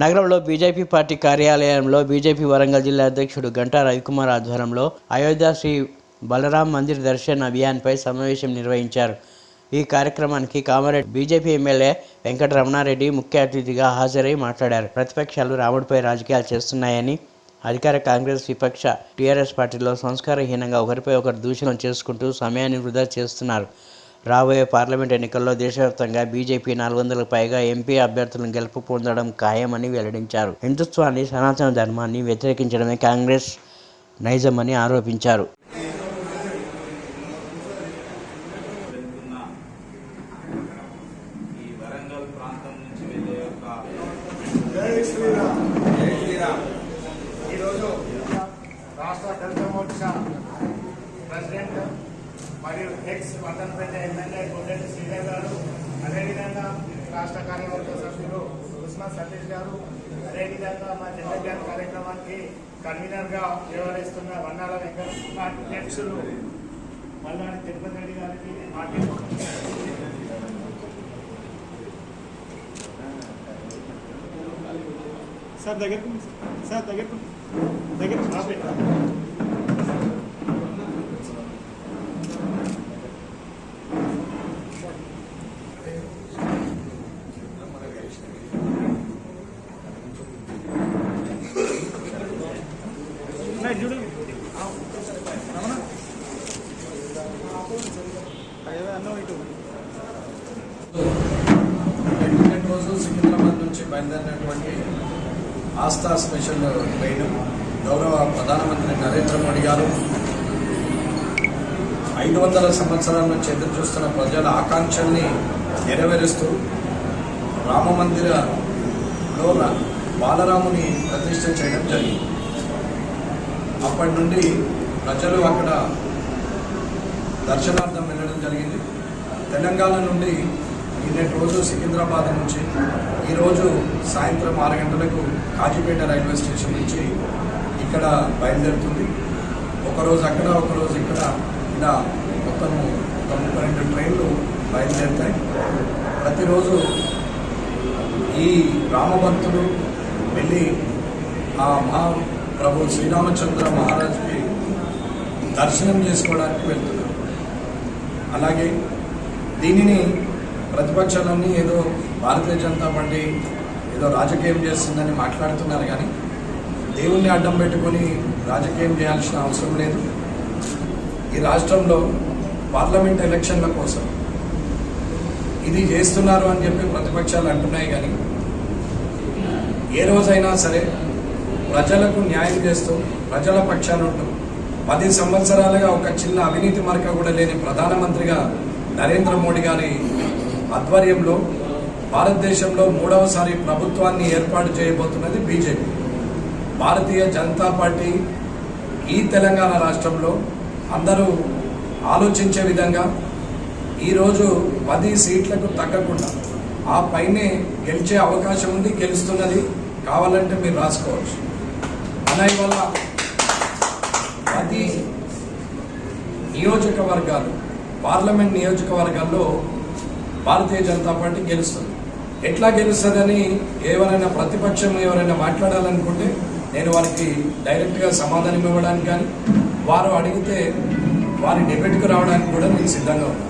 నగరంలో BJP party కార్యాలయంలో BJP Warangal జిల్లా అధ్యక్షుడు గంటా రవికుమార్ ఆధ్వర్యంలో అయోధ్య శ్రీ బలరాం మందిర్ దర్శన్ అభియాన్పై సమావేశం నిర్వహించారు. ఈ కార్యక్రమానికి కామారెడ్డి బీజేపీ ఎమ్మెల్యే వెంకటరమణారెడ్డి ముఖ్య అతిథిగా హాజరై మాట్లాడారు. ప్రతిపక్షాలు రాముడిపై రాజకీయాలు చేస్తున్నాయని అధికార కాంగ్రెస్ విపక్ష టీఆర్ఎస్ పార్టీలో సంస్కారహీనంగా ఒకరిపై ఒకరు దూషణం చేసుకుంటూ సమయాన్ని వృధా చేస్తున్నారు. రాబోయే పార్లమెంట్ ఎన్నికల్లో దేశవ్యాప్తంగా బీజేపీ నాలుగు వందలకు పైగా ఎంపీ అభ్యర్థులను గెలుపు పొందడం ఖాయమని వెల్లడించారు. హిందుత్వాన్ని సనాతన ధర్మాన్ని వ్యతిరేకించడమే కాంగ్రెస్ నైజమని ఆరోపించారు వెళ్తున్న ఈ వరంగల్ ప్రాంతం నుంచి వెళ్ళే యొక్క జై శ్రీరామ్ జై శ్రీరామ్ ఈరోజు రాష్ట్ర దళిత మోర్చా ప్రెసిడెంట్ మరియు ఎక్స్ వర్ధన్పేట ఎమ్మెల్యే గొడ్డెట్టి శ్రీధర్ గారు. అదేవిధంగా రాష్ట్ర కార్యవర్గ సభ్యులు ఉస్మాన్ సతీష్ గారు. అదేవిధంగా మా జనజాన్ కార్యక్రమానికి కన్వీనర్గా వ్యవహరిస్తున్న వన్నాల వెంకట పార్టీ అధ్యక్షులు మల్లాడి తిరుపతి రెడ్డి గారికి పార్టీ సార్ దగ్గర సార్ దగ్గర దగ్గర రోజు సికింద్రాబాద్ నుంచి బయలుదేరినటువంటి ఆస్థా స్పెషల్ రైలు గౌరవ ప్రధానమంత్రి నరేంద్ర మోడీ గారు ఐదు వందల సంవత్సరాల నుంచి ఎదురు చూస్తున్న ప్రజల ఆకాంక్షల్ని నెరవేరుస్తూ రామ మందిరలో బాలరాముని ప్రతిష్ట చేయడం జరిగింది. అప్పటి నుండి ప్రజలు అక్కడ దర్శనార్థం వెళ్ళడం జరిగింది. తెలంగాణ నుండి నిన్నటి రోజు సికింద్రాబాద్ నుంచి ఈరోజు సాయంత్రం ఆరు గంటలకు కాజీపేట రైల్వే స్టేషన్ నుంచి ఇక్కడ బయలుదేరుతుంది. ఒకరోజు అక్కడ ఒకరోజు ఇక్కడ ఇలా మొత్తము ఒక ముప్పై రెండు ట్రైన్లు బయలుదేరుతాయి. ప్రతిరోజు ఈ రామభక్తులు వెళ్ళి ఆ మహా ప్రభు శ్రీరామచంద్ర మహారాజ్కి దర్శనం చేసుకోవడానికి వెళ్తున్నారు అలాగే దీనిని ప్రతిపక్షాలన్నీ ఏదో భారతీయ జనతా పార్టీ ఏదో రాజకీయం చేస్తుందని మాట్లాడుతున్నారు కానీ దేవుణ్ణి అడ్డం పెట్టుకొని రాజకీయం చేయాల్సిన అవసరం లేదు. ఈ రాష్ట్రంలో పార్లమెంట్ ఎలక్షన్ల కోసం ఇది చేస్తున్నారు అని చెప్పి ప్రతిపక్షాలు అంటున్నాయి కానీ ఏ రోజైనా సరే ప్రజలకు న్యాయం చేస్తూ ప్రజల పక్షాన ఉంటూ పది సంవత్సరాలుగా ఒక చిన్న అవినీతి మరక కూడా లేని ప్రధానమంత్రిగా నరేంద్ర మోడీ గారి ఆధ్వర్యంలో భారతదేశంలో మూడవసారి ప్రభుత్వాన్ని ఏర్పాటు చేయబోతున్నది బీజేపీ. భారతీయ జనతా పార్టీ ఈ తెలంగాణ రాష్ట్రంలో అందరూ ఆలోచించే విధంగా ఈరోజు పది సీట్లకు తగ్గకుండా ఆ పైనే గెలిచే అవకాశం ఉంది గెలుస్తున్నది కావాలంటే మీరు రాసుకోవచ్చు. అలా వల్ల ప్రతి నియోజకవర్గాలు పార్లమెంట్ నియోజకవర్గాల్లో భారతీయ జనతా పార్టీ గెలుస్తుంది. ఎట్లా గెలుస్తుందని ఎవరైనా ప్రతిపక్షం ఎవరైనా మాట్లాడాలనుకుంటే నేను వారికి డైరెక్ట్గా సమాధానం ఇవ్వడానికి కానీ వారు అడిగితే వారి డిబేట్కు రావడానికి కూడా నేను సిద్ధంగా ఉన్నాను.